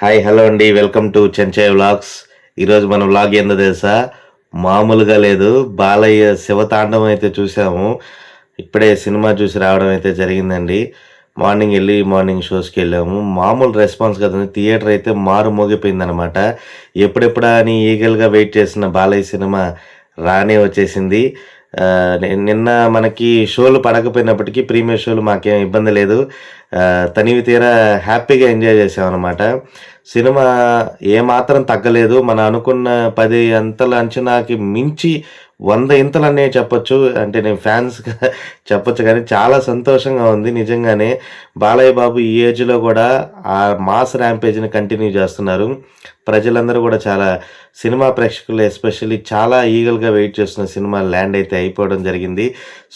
Hi hello అండి. Welcome to Chenchay vlogs. ఈరోజు మన వ్లాగ్ ఏందో తెలుసా? మామూలుగా లేదు. బాలయ్య శివతాండవం అయితే చూసాము. ఇప్పుడే సినిమా చూసి రావడం అయితే జరిగిందండి. మార్నింగ్ వెళ్ళి మార్నింగ్ షోస్కి వెళ్ళాము. మామూలు రెస్పాన్స్ కదండి థియేటర్ అయితే మారు మోగిపోయిందనమాట ఎప్పుడెప్పుడా అని ఈగల్గా వెయిట్ చేసిన బాలయ్య సినిమా రానే వచ్చేసింది. నిన్న మనకి షోలు పడకపోయినప్పటికీ ప్రీమియర్ షోలు మాకేం ఇబ్బంది లేదు. తనివి తీరా హ్యాపీగా ఎంజాయ్ చేసామన్నమాట. సినిమా ఏమాత్రం తగ్గలేదు. మనం అనుకున్న పది అంతల అంచనాకి మించి వంద ఇంతలనే చెప్పొచ్చు. అంటే నేను ఫ్యాన్స్గా చెప్పొచ్చు కానీ చాలా సంతోషంగా ఉంది. నిజంగానే బాలయ్య బాబు ఈ ఏజ్లో కూడా ఆ మాస్ ర్యాంపేజ్ని కంటిన్యూ చేస్తున్నారు. ప్రజలందరూ కూడా చాలా సినిమా ప్రేక్షకులు ఎస్పెషల్లీ చాలా ఈగల్గా వెయిట్ చేస్తున్న సినిమా ల్యాండ్ అయితే అయిపోవడం జరిగింది.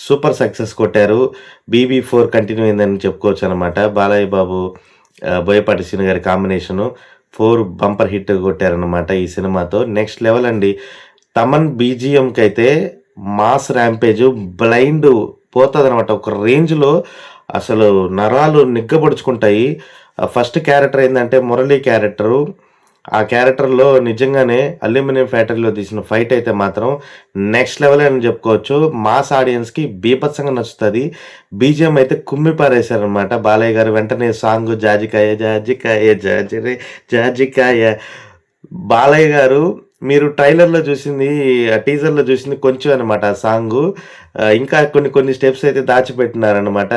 సూపర్ సక్సెస్ కొట్టారు. బీబీ ఫోర్ కంటిన్యూ అయిందని చెప్పుకోవచ్చు అనమాట Balayya Babu Boyapati Srinu garu combination four bumper hit కొట్టారనమాట ఈ సినిమాతో. నెక్స్ట్ లెవెల్ అండి. తమన్ బీజిఎంకి అయితే మాస్ ర్యాంపేజ్ బ్లైండ్ పోతుంది అనమాట ఒక రేంజ్లో అసలు నరాలు నిగ్గబడుచుకుంటాయి. ఫస్ట్ క్యారెక్టర్ ఏంటంటే మురళీ క్యారెక్టరు. ఆ క్యారెక్టర్లో నిజంగానే అల్యూమినియం ఫ్యాక్టరీలో తీసిన ఫైట్ అయితే మాత్రం నెక్స్ట్ లెవెల్ అని చెప్పుకోవచ్చు. మాస్ ఆడియన్స్కి బీభత్సంగా నచ్చుతుంది. బీజిఎం అయితే కుమ్మి పారేశారనమాట బాలయ్య గారు వెంటనే సాంగ్ జాజికాయ జాజికాయ జాజిరే జాజికాయ. బాలయ్య గారు మీరు ట్రైలర్లో చూసింది టీజర్లో చూసింది కొంచెం అనమాట ఆ సాంగ్. ఇంకా కొన్ని కొన్ని స్టెప్స్ అయితే దాచిపెట్టినారనమాట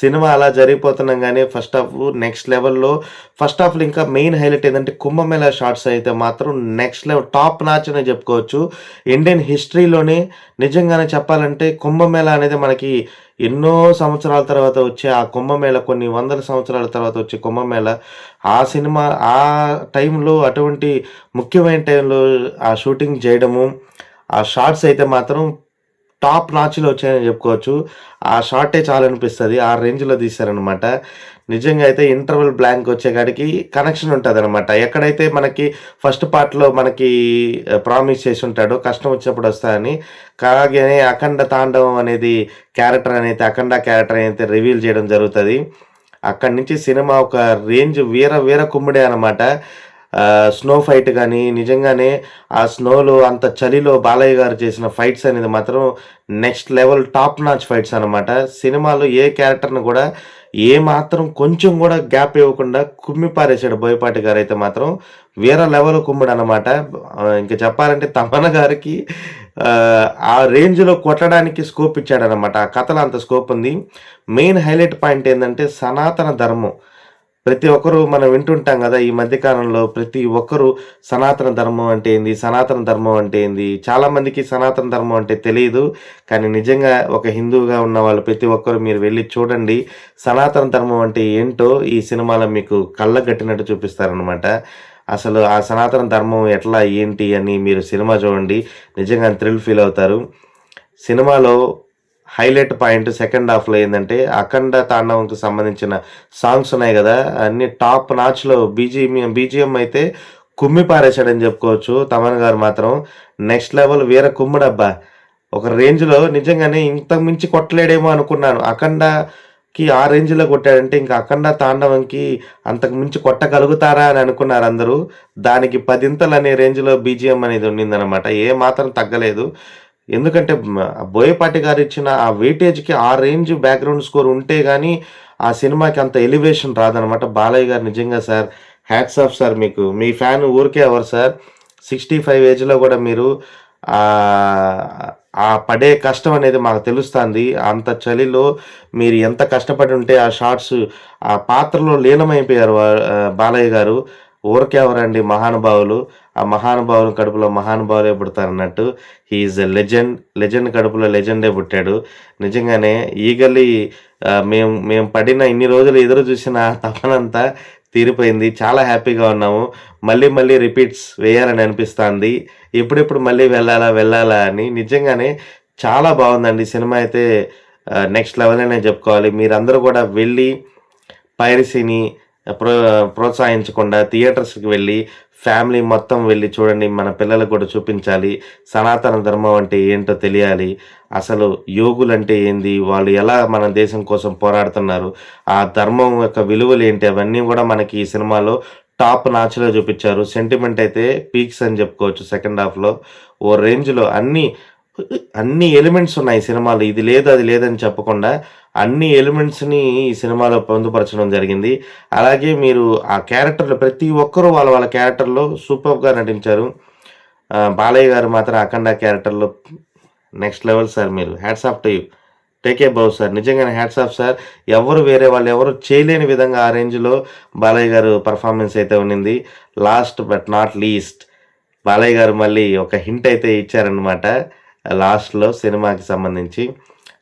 సినిమా అలా జరిగిపోతున్నాగానే ఫస్ట్ హాఫ్ నెక్స్ట్ లెవెల్లో ఫస్ట్ హాఫ్లో ఇంకా మెయిన్ హైలైట్ ఏంటంటే కుంభమేళ షార్ట్స్ అయితే మాత్రం నెక్స్ట్ లెవెల్ టాప్ నాచ్ అనే చెప్పుకోవచ్చు. ఇండియన్ హిస్టరీలోనే నిజంగానే చెప్పాలంటే కుంభమేళ అనేది మనకి ఎన్నో సంవత్సరాల తర్వాత వచ్చే ఆ కుంభమేళ కొన్ని వందల సంవత్సరాల తర్వాత వచ్చే కుంభమేళ ఆ సినిమా ఆ టైంలో అటువంటి ముఖ్యమైన టైంలో ఆ షూటింగ్ చేయడము ఆ షార్ట్స్ అయితే మాత్రం టాప్ నాచ్లో వచ్చాయని చెప్పుకోవచ్చు. ఆ షార్టే చాలా అనిపిస్తుంది ఆ రేంజ్లో తీశారనమాట నిజంగా అయితే ఇంటర్వెల్ బ్లాంక్ వచ్చేకాడికి కనెక్షన్ ఉంటుంది అనమాట ఎక్కడైతే మనకి ఫస్ట్ పార్ట్లో మనకి uh, ప్రామిస్ చేసి ఉంటాడో కష్టం వచ్చినప్పుడు వస్తాయని కాగానే అఖండ తాండవం అనేది క్యారెక్టర్ అనేది అఖండ క్యారెక్టర్ అయితే రివీల్ చేయడం జరుగుతుంది. అక్కడి నుంచి సినిమా ఒక రేంజ్ వీర వీర కుమ్ముడే అనమాట స్నో ఫైట్ కానీ నిజంగానే ఆ స్నోలో అంత చలిలో బాలయ్య గారు చేసిన ఫైట్స్ అనేది మాత్రం next level top notch fights అనమాట సినిమాలో ఏ క్యారెక్టర్ని కూడా ఏ మాత్రం కొంచెం కూడా గ్యాప్ ఇవ్వకుండా కుమ్మి పారేశాడు బోయపాటి గారు అయితే మాత్రం వేరే లెవెల్ కుమ్ముడు అనమాట ఇంకా చెప్పాలంటే తమన గారికి ఆ, ఆ రేంజ్లో కొట్టడానికి స్కోప్ ఇచ్చాడనమాట ఆ కథలో అంత స్కోప్ ఉంది. మెయిన్ హైలైట్ పాయింట్ ఏంటంటే సనాతన ధర్మం. ప్రతి ఒక్కరు మనం వింటుంటాం కదా ఈ మధ్యకాలంలో ప్రతి ఒక్కరు సనాతన ధర్మం అంటే ఏంది సనాతన ధర్మం అంటే ఏంది? చాలా మందికి సనాతన ధర్మం అంటే తెలియదు కానీ నిజంగా ఒక హిందువుగా ఉన్న వాళ్ళు ప్రతి ఒక్కరు మీరు వెళ్ళి చూడండి సనాతన ధర్మం అంటే ఏంటో ఈ సినిమాలో మీకు కళ్ళ కట్టినట్టు చూపిస్తారనమాట అసలు ఆ సనాతన ధర్మం ఎట్లా ఏంటి అని మీరు సినిమా చూడండి నిజంగా థ్రిల్ ఫీల్ అవుతారు. సినిమాలో హైలైట్ పాయింట్ సెకండ్ హాఫ్లో ఏంటంటే అఖండ తాండవంకి సంబంధించిన సాంగ్స్ ఉన్నాయి కదా అన్ని టాప్ నాచ్లో బీజిఎం బీజిఎం అయితే కుమ్మి పారేశాడని చెప్పుకోవచ్చు తమన్ గారు మాత్రం. నెక్స్ట్ లెవెల్ వీర కుమ్ముడబ్బా ఒక రేంజ్లో నిజంగానే ఇంత మించి కొట్టలేడేమో అనుకున్నాను. అఖండకి ఆ రేంజ్లో కొట్టాడంటే ఇంకా అఖండ తాండవంకి అంతకు మించి కొట్టగలుగుతారా అని అనుకున్నారు అందరూ. దానికి పదింతలు అనే రేంజ్లో బీజిఎం అనేది ఉండిందనమాట ఏ మాత్రం తగ్గలేదు. ఎందుకంటే బోయపాటి గారు ఇచ్చిన ఆ వెయిటేజ్కి ఆ రేంజ్ బ్యాక్గ్రౌండ్ స్కోర్ ఉంటే కానీ ఆ సినిమాకి అంత ఎలివేషన్ రాదనమాట బాలయ్య గారు నిజంగా సార్ హ్యాట్స్ ఆఫ్ సార్ మీకు. మీ ఫ్యాన్ ఊరికే ఎవరు సార్? సిక్స్టీ ఫైవ్ ఏజ్లో కూడా మీరు ఆ పడే కష్టం అనేది మాకు తెలుస్తుంది. అంత చలిలో మీరు ఎంత కష్టపడి ఉంటే ఆ షార్ట్స్ ఆ పాత్రలో లీనమైపోయారు బాలయ్య గారు. ఊరికెవరండి మహానుభావులు? ఆ మహానుభావులు కడుపులో మహానుభావులే పుడతారు అన్నట్టు హీఈస్ ఎ లెజెండ్. లెజెండ్ కడుపులో లెజెండే పుట్టాడు. నిజంగానే ఈగలి మేము మేము పడిన ఇన్ని రోజులు ఎదురు చూసిన తపనంతా తీరిపోయింది. చాలా హ్యాపీగా ఉన్నాము. మళ్ళీ మళ్ళీ రిపీట్స్ వేయాలని అనిపిస్తుంది. ఎప్పుడెప్పుడు మళ్ళీ వెళ్ళాలా వెళ్ళాలా అని నిజంగానే చాలా బాగుందండి. సినిమా అయితే నెక్స్ట్ లెవెల్ అనే చెప్పుకోవాలి. మీరందరూ కూడా వెళ్ళి పైరసీని ప్రో ప్రోత్సహించకుండా థియేటర్స్కి వెళ్ళి ఫ్యామిలీ మొత్తం వెళ్ళి చూడండి మన పిల్లలకు కూడా చూపించాలి సనాతన ధర్మం అంటే ఏంటో తెలియాలి అసలు యోగులు అంటే ఏంది వాళ్ళు ఎలా మన దేశం కోసం పోరాడుతున్నారు ఆ ధర్మం యొక్క విలువలు ఏంటి అవన్నీ కూడా మనకి ఈ సినిమాలో టాప్ నాచ్లో చూపించారు. సెంటిమెంట్ అయితే పీక్స్ అని చెప్పుకోవచ్చు సెకండ్ హాఫ్లో. ఓ రేంజ్లో అన్నీ అన్ని ఎలిమెంట్స్ ఉన్నాయి సినిమాలో. ఇది లేదు అది లేదని చెప్పకుండా అన్ని ఎలిమెంట్స్ని ఈ సినిమాలో పొందుపరచడం జరిగింది. అలాగే మీరు ఆ క్యారెక్టర్లో ప్రతి ఒక్కరూ వాళ్ళ వాళ్ళ క్యారెక్టర్లో సూపర్గా నటించారు. బాలయ్య గారు మాత్రం అఖండ క్యారెక్టర్లో నెక్స్ట్ లెవెల్ సార్ మీరు. Hats off to you take a bow sir నిజంగానే హ్యాట్స్ ఆఫ్ సార్ ఎవరు వేరే వాళ్ళు ఎవరు చేయలేని విధంగా ఆ రేంజ్లో బాలయ్య గారు పర్ఫార్మెన్స్ అయితే ఉన్నింది. Last but not least Balayya garu మళ్ళీ ఒక హింట్ అయితే ఇచ్చారనమాట లాస్ట్లో సినిమాకి సంబంధించి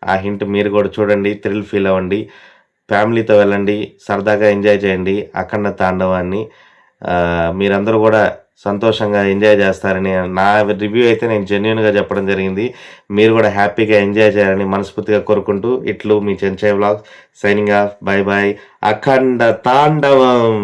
ఆ హింట్ మీరు కూడా చూడండి థ్రిల్ ఫీల్ అవ్వండి ఫ్యామిలీతో వెళ్ళండి సరదాగా ఎంజాయ్ చేయండి అఖండ తాండవాన్ని మీరందరూ కూడా సంతోషంగా ఎంజాయ్ చేస్తారని నా రివ్యూ అయితే నేను జెన్యున్గా చెప్పడం జరిగింది. మీరు కూడా హ్యాపీగా ఎంజాయ్ చేయాలని మనస్ఫూర్తిగా కోరుకుంటూ ఇట్లు మీ Chenchay blog signing off bye bye Akhanda Thandavam!